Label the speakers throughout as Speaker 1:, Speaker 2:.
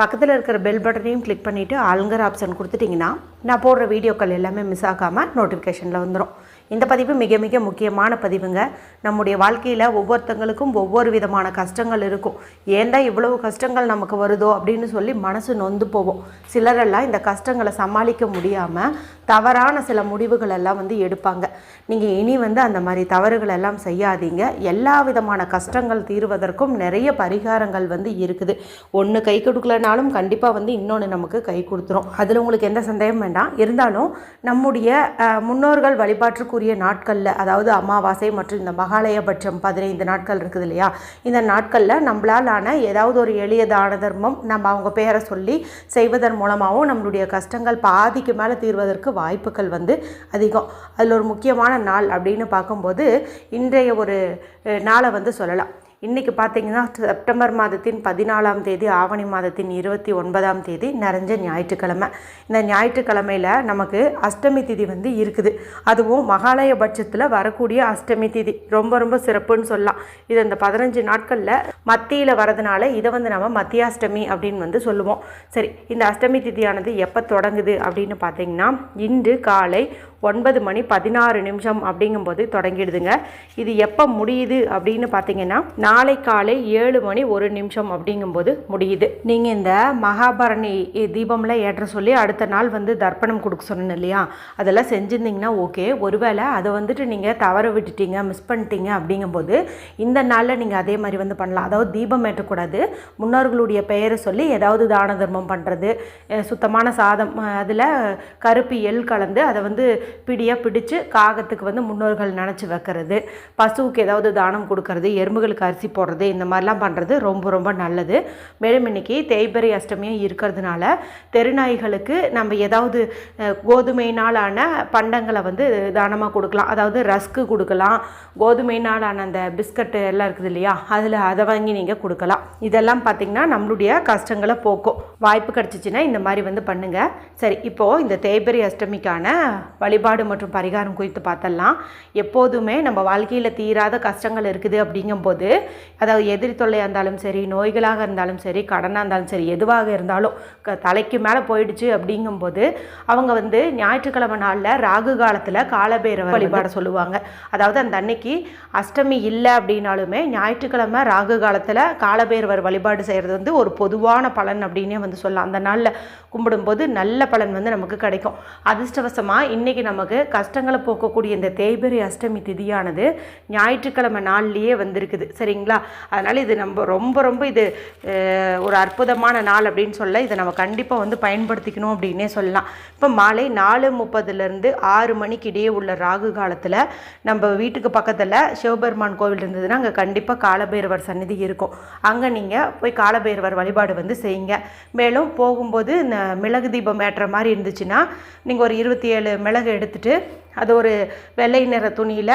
Speaker 1: பக்கத்தில் இருக்கிற பெல் பட்டனையும் கிளிக் பண்ணிவிட்டு ஆளுங்கிற ஆப்ஷன் கொடுத்துட்டிங்கன்னா நான் போடுற வீடியோக்கள் எல்லாமே மிஸ் ஆகாமல் நோட்டிஃபிகேஷனில் வந்துடும் இந்த பதிவு மிக மிக முக்கியமான பதிவுங்க. நம்முடைய வாழ்க்கையில் ஒவ்வொருத்தங்களுக்கும் ஒவ்வொரு விதமான கஷ்டங்கள் இருக்கும். ஏன் தான் இவ்வளவு கஷ்டங்கள் நமக்கு வருதோ அப்படின்னு சொல்லி மனசு நொந்து போவோம் சிலரெல்லாம் இந்த கஷ்டங்களை சமாளிக்க முடியாமல் தவறான சில முடிவுகள் எல்லாம் வந்து எடுப்பாங்க. நீங்கள் இனி வந்து அந்த மாதிரி தவறுகள் எல்லாம் செய்யாதீங்க. எல்லா விதமான கஷ்டங்கள் தீர்வதற்கும் நிறைய பரிகாரங்கள் வந்து இருக்குது. ஒன்று கை கொடுக்கலன்னா கொடுக்கலனாலும் கண்டிப்பாக வந்து இன்னொன்று நமக்கு கை கொடுத்துரும். அதில் உங்களுக்கு எந்த சந்தேகம் வேண்டாம். இருந்தாலும் நம்முடைய முன்னோர்கள் வழிபாட்டுக்குரிய நாட்களில் அதாவது அமாவாசை மற்றும் இந்த மகாலயபட்சம் பதினைந்து நாட்கள் இருக்குது இல்லையா? இந்த நாட்களில் நம்மளாலான ஏதாவது ஒரு எளிய தான தர்மம் நம்ம அவங்க பேரை சொல்லி செய்வதன் மூலமாகவும் நம்மளுடைய கஷ்டங்கள் பாதிக்கு மேலே தீர்வதற்கு வாய்ப்புகள் வந்து அதிகம். அதில் ஒரு முக்கியமான நாள் அப்படின்னு பார்க்கும்போது இன்றைய ஒரு நாளை வந்து சொல்லலாம். இன்றைக்கி பார்த்தீங்கன்னா செப்டம்பர் மாதத்தின் பதினாலாம் தேதி ஆவணி மாதத்தின் இருபத்தி ஒன்பதாம் தேதி நிறைஞ்ச ஞாயிற்றுக்கிழமை. இந்த ஞாயிற்றுக்கிழமையில் நமக்கு அஷ்டமி திதி வந்து இருக்குது. அதுவும் மகாலய பட்சத்தில் வரக்கூடிய அஷ்டமி திதி. ரொம்ப ரொம்ப சிறப்புன்னு சொல்லலாம். இது இந்த பதினஞ்சு நாட்களில் மத்தியில் வரதுனால இதை வந்து நம்ம மத்தியாஷ்டமி அப்படின்னு வந்து சொல்லுவோம். சரி இந்த அஷ்டமி திதியானது எப்போ தொடங்குது அப்படின்னு பார்த்தீங்கன்னா இன்று காலை ஒன்பது மணி பதினாறு நிமிஷம் அப்படிங்கும்போது தொடங்கிடுதுங்க. இது எப்போ முடியுது அப்படின்னு பார்த்தீங்கன்னா நாளை காலை ஏழு மணி ஒரு நிமிஷம் அப்படிங்கும்போது முடியுது. நீங்கள் இந்த மகாபரணி தீபம்லாம் ஏற்ற சொல்லி அடுத்த நாள் வந்து தர்ப்பணம் கொடுக்க சொன்னேன் இல்லையா? அதெல்லாம் செஞ்சுருந்தீங்கன்னா ஓகே. ஒருவேளை அதை வந்துட்டு நீங்கள் தவற விட்டுட்டீங்க மிஸ் பண்ணிட்டீங்க அப்படிங்கும்போது இந்த நாளில் நீங்கள் அதே மாதிரி வந்து பண்ணலாம். அதாவது தீபம் ஏற்றக்கூடாது. முன்னோர்களுடைய பெயரை சொல்லி ஏதாவது தான தர்மம் பண்ணுறது சுத்தமான சாதம் அதில் கருப்பு எள் கலந்து அதை வந்து பிடியாக பிடிச்சு காகத்துக்கு வந்து முன்னோர்கள் நினச்சி வைக்கிறது. பசுவுக்கு ஏதாவது தானம் கொடுக்கறது எறும்புகளுக்கு அரிசி போடுறது இந்த மாதிரிலாம் பண்ணுறது ரொம்ப ரொம்ப நல்லது. மேலும் இன்னைக்கு தேய்பிறை அஷ்டமியும் இருக்கிறதுனால தெருநாய்களுக்கு நம்ம ஏதாவது கோதுமையினாலான பண்டங்களை வந்து தானமாக கொடுக்கலாம். அதாவது ரஸ்க்கு கொடுக்கலாம். கோதுமையினாலான அந்த பிஸ்கட்டு எல்லாம் இருக்குது இல்லையா? அதில் அதை வாங்கி நீங்கள் கொடுக்கலாம். இதெல்லாம் பார்த்திங்கன்னா நம்மளுடைய கஷ்டங்களை போக்கும். வாய்ப்பு கிடச்சிச்சின்னா இந்த மாதிரி வந்து பண்ணுங்கள் சரி இப்போது இந்த தேய்பிறை அஷ்டமிக்கான வழி வழிபாடு மற்றும் பரிகாரம் குறித்து பார்த்தலாம். எப்போதுமே நம்ம வாழ்க்கையில் தீராத கஷ்டங்கள் இருக்குது அப்படிங்கும்போது அதாவது எதிரி தொல்லையாக இருந்தாலும் சரி நோய்களாக இருந்தாலும் சரி கடனாக இருந்தாலும் சரி எதுவாக இருந்தாலும் க தலைக்கு மேலே போயிடுச்சு அப்படிங்கும்போது அவங்க வந்து ஞாயிற்றுக்கிழமை நாளில் ராகு காலத்தில் காலபைரவர் வழிபாட சொல்லுவாங்க. அதாவது அந்த அன்னைக்கு அஷ்டமி இல்லை அப்படின்னாலுமே ஞாயிற்றுக்கிழமை ராகு காலத்தில் காலபைரவர் வழிபாடு செய்கிறது வந்து ஒரு பொதுவான பலன் அப்படின்னே வந்து சொல்லலாம். அந்த நாளில் கும்பிடும்போது நல்ல பலன் வந்து நமக்கு கிடைக்கும். அதிர்ஷ்டவசமாக இன்றைக்கி நமக்கு கஷ்டங்களை போக்கக்கூடிய இந்த தேய்பிரை அஷ்டமி திதியானது ஞாயிற்றுக்கிழமை நாள்லேயே வந்திருக்குது. சரிங்களா? அதனால் இது நம்ம ரொம்ப ரொம்ப இது ஒரு அற்புதமான நாள் அப்படின்னு சொல்ல இதை நம்ம கண்டிப்பாக வந்து பயன்படுத்திக்கணும் அப்படின்னே சொல்லலாம். இப்போ மாலை நாலு முப்பதுலேருந்து ஆறு மணிக்கு இடையே உள்ள ராகு காலத்தில் நம்ம வீட்டுக்கு பக்கத்தில் சிவபெருமான் கோவில் இருந்ததுன்னா அங்கே கண்டிப்பாக காலபைரவர் சந்நிதி இருக்கும். அங்கே நீங்கள் போய் காலபைரவர் வழிபாடு வந்து செய்யுங்க. மேலும் போகும்போது இந்த மிளகு தீபம் ஏற்ற மாதிரி இருந்துச்சுன்னா நீங்கள் ஒரு இருபத்தி ஏழு மிளகு எடுத்துட்டு அது ஒரு வெள்ளை நிற துணியில்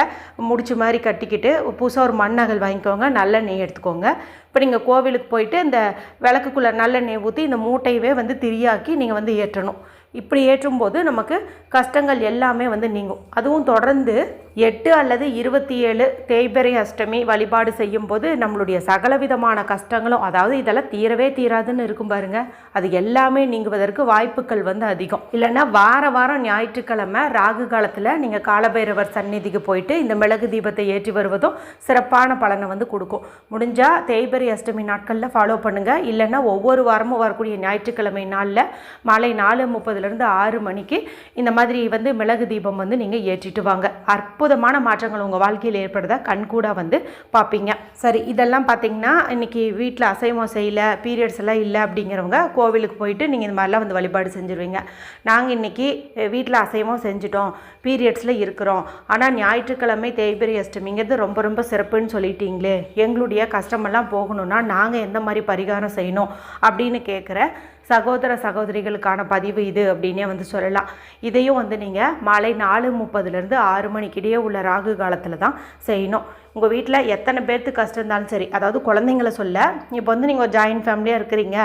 Speaker 1: முடிச்சு மாதிரி கட்டிக்கிட்டு புதுசாக ஒரு மண்ணகல் வாங்கிக்கோங்க. நல்லெண்ணெய் எடுத்துக்கோங்க. இப்போ நீங்கள் கோவிலுக்கு போயிட்டு இந்த விளக்குக்குள்ளே நல்லெண்ணெய் ஊற்றி இந்த மூட்டையவே வந்து திரியாக்கி நீங்கள் வந்து ஏற்றணும். இப்படி ஏற்றும்போது நமக்கு கஷ்டங்கள் எல்லாமே வந்து நீங்கும். அதுவும் தொடர்ந்து எட்டு அல்லது இருபத்தி ஏழு தேய்பிறை அஷ்டமி வழிபாடு செய்யும்போது நம்மளுடைய சகலவிதமான கஷ்டங்களும் அதாவது இதெல்லாம் தீரவே தீராதுன்னு இருக்கும் பாருங்க. அது எல்லாமே நீங்குவதற்கு வாய்ப்புகள் வந்து அதிகம். இல்லைன்னா வார வாரம் ஞாயிற்றுக்கிழமை ராகு காலத்தில் நீங்கள் காலபைரவர் சந்நிதிக்கு போயிட்டு இந்த மிளகு தீபத்தை ஏற்றி வருவதும் சிறப்பான பலனை வந்து கொடுக்கும். முடிஞ்சால் தேய்பிறை அஷ்டமி நாட்களில் ஃபாலோ பண்ணுங்கள் இல்லைன்னா ஒவ்வொரு வாரமும் வரக்கூடிய ஞாயிற்றுக்கிழமை நாளில் மாலை நாலு முப்பதுலேருந்து ஆறு மணிக்கு இந்த மாதிரி வந்து மிளகு தீபம் வந்து நீங்கள் ஏற்றிட்டு வாங்க. அற்ப அற்புதமான மாற்றங்கள் உங்கள் வாழ்க்கையில் ஏற்படுத கண்கூடாக வந்து பார்ப்பீங்க. சரி இதெல்லாம் பார்த்தீங்கன்னா இன்றைக்கி வீட்டில் அசைவம் செய்யல பீரியட்ஸ் எல்லாம் இல்லை அப்படிங்கிறவங்க கோவிலுக்கு போயிட்டு நீங்கள் இந்த மாதிரிலாம் வந்து வழிபாடு செஞ்சுருவீங்க. நாங்கள் இன்னைக்கு வீட்டில் அசைவம் செஞ்சுட்டோம் பீரியட்ஸில் இருக்கிறோம். ஆனால் ஞாயிற்றுக்கிழமை தேய்பிரி அஷ்டமிங்கிறது ரொம்ப ரொம்ப சிறப்புன்னு சொல்லிட்டீங்களே எங்களுடைய கஷ்டமெல்லாம் போகணும்னா நாங்கள் எந்த மாதிரி பரிகாரம் செய்யணும் அப்படின்னு கேட்குற சகோதர சகோதரிகளுக்கான பதிவு இது அப்படின்னே வந்து சொல்லலாம். இதையும் வந்து நீங்கள் மாலை நாலு முப்பதுலேருந்து ஆறு மணிக்கிடையே உள்ள ராகு காலத்தில் தான் செய்யணும். உங்கள் வீட்டில் எத்தனை பேர்த்து கஷ்டம் இருந்தாலும் சரி அதாவது குழந்தைங்கள சொல்ல இப்போ வந்து நீங்கள் ஒரு ஜாயின்ட் ஃபேமிலியாக இருக்கிறீங்க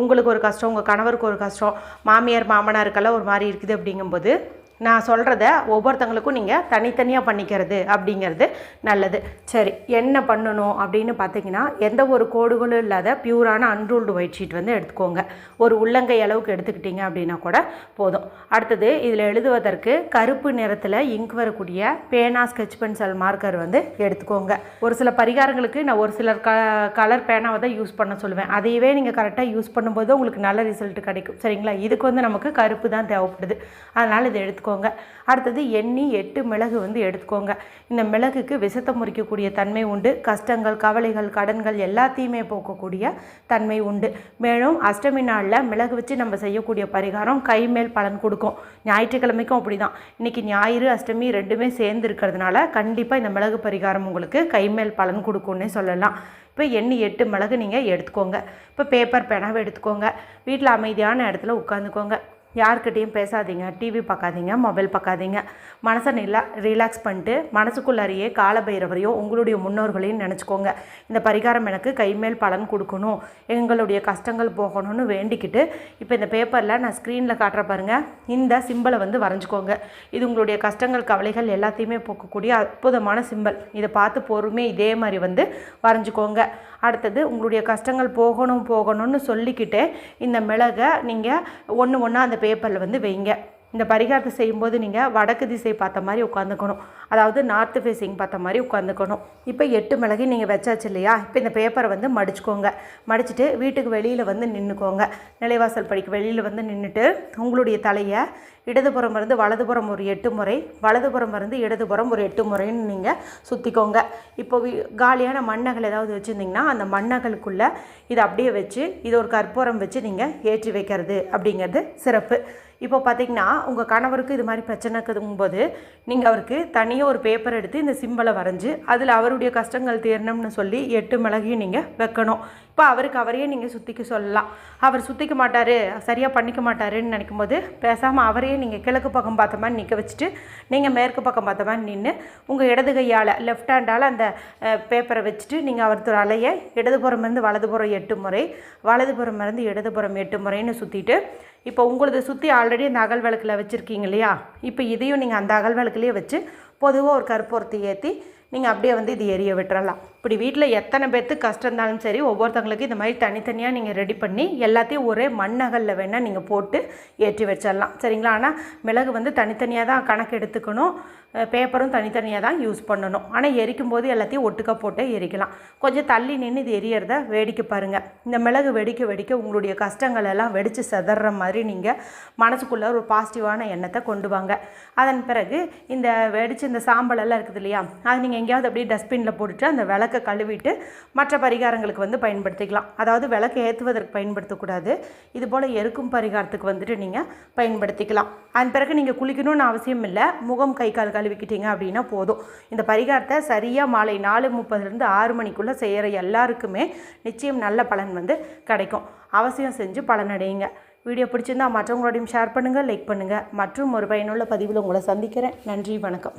Speaker 1: உங்களுக்கு ஒரு கஷ்டம் உங்கள் கணவருக்கு ஒரு கஷ்டம் மாமியார் மாமனாருக்கெல்லாம் ஒரு மாதிரி இருக்குது அப்படிங்கும்போது நான் சொல்கிறத ஒவ்வொருத்தங்களுக்கும் நீங்கள் தனித்தனியாக பண்ணிக்கிறது அப்படிங்கிறது நல்லது. சரி என்ன பண்ணணும் அப்படின்னு பார்த்தீங்கன்னா எந்த ஒரு கோடுகளும் இல்லாத பியூரான அன்ரூல்டு ஒயிட் ஷீட் வந்து எடுத்துக்கோங்க. ஒரு உள்ளங்கை அளவுக்கு எடுத்துக்கிட்டீங்க அப்படின்னா கூட போதும். அடுத்தது இதில் எழுதுவதற்கு கருப்பு நிறத்தில் இங்க் வரக்கூடிய பேனா ஸ்கெட்ச் பென்சில் மார்க்கர் வந்து எடுத்துக்கோங்க. ஒரு சில பரிகாரங்களுக்கு நான் ஒரு சிலர் க கலர் பேனாவை தான் யூஸ் பண்ண சொல்லுவேன். அதையவே நீங்கள் கரெக்டாக யூஸ் பண்ணும்போது உங்களுக்கு நல்ல ரிசல்ட் கிடைக்கும். சரிங்களா? இதுக்கு வந்து நமக்கு கருப்பு தான் தேவைப்படுது. அதனால் இதை எடுத்துக்கோங்க. அடுத்தது எண்ணி எட்டு மிளகு வந்து எடுத்துக்கோங்க. இந்த மிளகுக்கு விஷத்தை முறிக்கக்கூடிய தன்மை உண்டு. கஷ்டங்கள் கவலைகள் கடன்கள் எல்லாத்தையுமே போக்கக்கூடிய தன்மை உண்டு. மேலும் அஷ்டமி நாளில் மிளகு வச்சு நம்ம செய்யக்கூடிய பரிகாரம் கை மேல் பலன் கொடுக்கும். ஞாயிற்றுக்கிழமைக்கும் அப்படி தான் இன்றைக்கி ஞாயிறு அஷ்டமி ரெண்டுமே சேர்ந்து இருக்கிறதுனால கண்டிப்பாக இந்த மிளகு பரிகாரம் உங்களுக்கு கை மேல் பலன் கொடுக்கும்னே சொல்லலாம். இப்போ எண்ணி எட்டு மிளகு நீங்கள் எடுத்துக்கோங்க. இப்போ பேப்பர் பேனாவை எடுத்துக்கோங்க. வீட்டில் அமைதியான இடத்துல உட்காந்துக்கோங்க யார்கிட்டயும் பேசாதீங்க டிவி பார்க்காதீங்க மொபைல் பார்க்காதீங்க. மனசை நல்லா ரிலாக்ஸ் பண்ணிட்டு மனசுக்குள்ளாரியே காலபைரவரையோ உங்களுடைய முன்னோர்களையும் நினச்சிக்கோங்க. இந்த பரிகாரம் எனக்கு கைமேல் பலன் கொடுக்கணும். எங்களுடைய கஷ்டங்கள் போகணும்னு வேண்டிக்கிட்டு இப்போ இந்த பேப்பரில் நான் ஸ்க்ரீனில் காட்டுற பாருங்க. இந்த சிம்பிளை வந்து வரைஞ்சிக்கோங்க. இது உங்களுடைய கஷ்டங்கள் கவலைகள் எல்லாத்தையுமே போக்கக்கூடிய அற்புதமான சிம்பிள் இதை பார்த்து பொறுமே இதே மாதிரி வந்து வரைஞ்சிக்கோங்க. அடுத்தது உங்களுடைய கஷ்டங்கள் போகணும் போகணும்னு சொல்லிக்கிட்டே இந்த மிளகை நீங்கள் ஒன்று ஒன்றா அந்த பேப்பரில் வந்து வைங்க. இந்த பரிகாரத்தை செய்யும்போது நீங்கள் வடக்கு திசை பார்த்த மாதிரி உட்காந்துக்கணும் அதாவது நார்த்து ஃபேஸிங் பார்த்த மாதிரி உட்காந்துக்கணும் இப்போ எட்டு மிளகு நீங்கள் வச்சாச்சு இல்லையா? இப்போ இந்த பேப்பரை வந்து மடிச்சுக்கோங்க. மடிச்சுட்டு வீட்டுக்கு வெளியில் வந்து நின்றுக்கோங்க நிலைவாசல் படிக்கு வெளியில் வந்து நின்றுட்டு உங்களுடைய தலையை இடதுபுறம் இருந்து வலதுபுறம் ஒரு எட்டு முறை வலதுபுறம் இருந்து இடதுபுறம் ஒரு எட்டு முறைன்னு நீங்கள் சுற்றிக்கோங்க இப்போ காலியான மண்ணகள் ஏதாவது வச்சுருந்தீங்கன்னா அந்த மண்ணகளுக்குள்ளே இதை அப்படியே வச்சு இது ஒரு கற்பூரம் வச்சு நீங்கள் ஏற்றி வைக்கிறது அப்படிங்கிறது சிறப்பு. இப்போ பார்த்தீங்கன்னா உங்கள் கணவருக்கு இது மாதிரி பிரச்சனை இருக்குதுங்கும்போது நீங்கள் அவருக்கு தனியாக ஒரு பேப்பர் எடுத்து இந்த சிம்பலை வரைஞ்சி அதில் அவருடைய கஷ்டங்கள் தீரணும்னு சொல்லி எட்டு மிளகையும் நீங்கள் வைக்கணும். இப்போ அவருக்கு அவரையே நீங்கள் சுற்றிக்க சொல்லலாம். அவர் சுற்றிக்க மாட்டார் சரியாக பண்ணிக்க மாட்டாருன்னு நினைக்கும் போது பேசாமல் அவரையே நீங்கள் கிழக்கு பக்கம் பார்த்த மாதிரி நிற்க வச்சுட்டு நீங்கள் மேற்கு பக்கம் பார்த்த மாதிரி நின்று உங்கள் இடது கையால் லெஃப்ட் ஹேண்டால் அந்த பேப்பரை வச்சுட்டு நீங்கள் அவர் அலையை இடதுபுறம் இருந்து வலதுபுறம் எட்டு முறை வலதுபுறம் இருந்து இடதுபுறம் எட்டு முறைன்னு சுற்றிட்டு இப்போ உங்களது சுற்றி ஆல்ரெடி அந்த அகல் விளக்கில் வச்சுருக்கீங்க இல்லையா? இப்போ இதையும் நீங்கள் அந்த அகல் விளக்குலேயே வச்சு பொதுவாக ஒரு கற்பூரத்தை ஏற்றி நீங்கள் அப்படியே வந்து இது எரிய விட்டுறலாம். இப்படி வீட்டில் எத்தனை பேர்த்துக்கு கஷ்டம் இருந்தாலும் சரி ஒவ்வொருத்தவங்களுக்கு இந்த மாதிரி தனித்தனியாக நீங்கள் ரெடி பண்ணி எல்லாத்தையும் ஒரே மண்ணகலில் வேணால் நீங்கள் போட்டு ஏற்றி வச்சிடலாம். சரிங்களா? ஆனால் மிளகு வந்து தனித்தனியாக தான் கணக்கு எடுத்துக்கணும். பேப்பரும் தனித்தனியாக தான் யூஸ் பண்ணணும். ஆனால் எரிக்கும் போது எல்லாத்தையும் ஒட்டுக்கா போட்டு எரிக்கலாம். கொஞ்சம் தள்ளி நின்று இது எரியறத வேடிக்கை பாருங்கள் இந்த மிளகு வெடிக்க வெடிக்க உங்களுடைய கஷ்டங்கள் எல்லாம் வெடித்து செதற மாதிரி நீங்கள் மனசுக்குள்ளே ஒரு பாசிட்டிவான எண்ணத்தை கொண்டு வாங்க. அதன் பிறகு இந்த வெடித்து இந்த சாம்பல் எல்லாம் இருக்குது இல்லையா? அது நீங்கள் எங்கேயாவது அப்படியே டஸ்ட்பினில் போட்டுட்டு அந்த விளக்கை கழுவிட்டு மற்ற பரிகாரங்களுக்கு வந்து பயன்படுத்திக்கலாம். அதாவது விளக்கு ஏற்றுவதற்கு பயன்படுத்தக்கூடாது. இது போல் எருக்கும் பரிகாரத்துக்கு வந்துட்டு நீங்கள் பயன்படுத்திக்கலாம். அதன் பிறகு நீங்கள் குளிக்கணும்னு அவசியம் இல்லை. முகம் கை கால் கழுவிக்கிட்டீங்க அப்படின்னா போதும். இந்த பரிகாரத்தை சரியாக மாலை நாலு முப்பதுலேருந்து ஆறு மணிக்குள்ளே செய்கிற எல்லாருக்குமே நிச்சயம் நல்ல பலன் வந்து கிடைக்கும். அவசியம் செஞ்சு பலனடையுங்க. வீடியோ பிடிச்சிருந்தா மற்றவங்களோடையும் ஷேர் பண்ணுங்கள் லைக் பண்ணுங்கள் மற்றும் ஒரு பயனுள்ள பதிவில் உங்களை சந்திக்கிறேன். நன்றி வணக்கம்.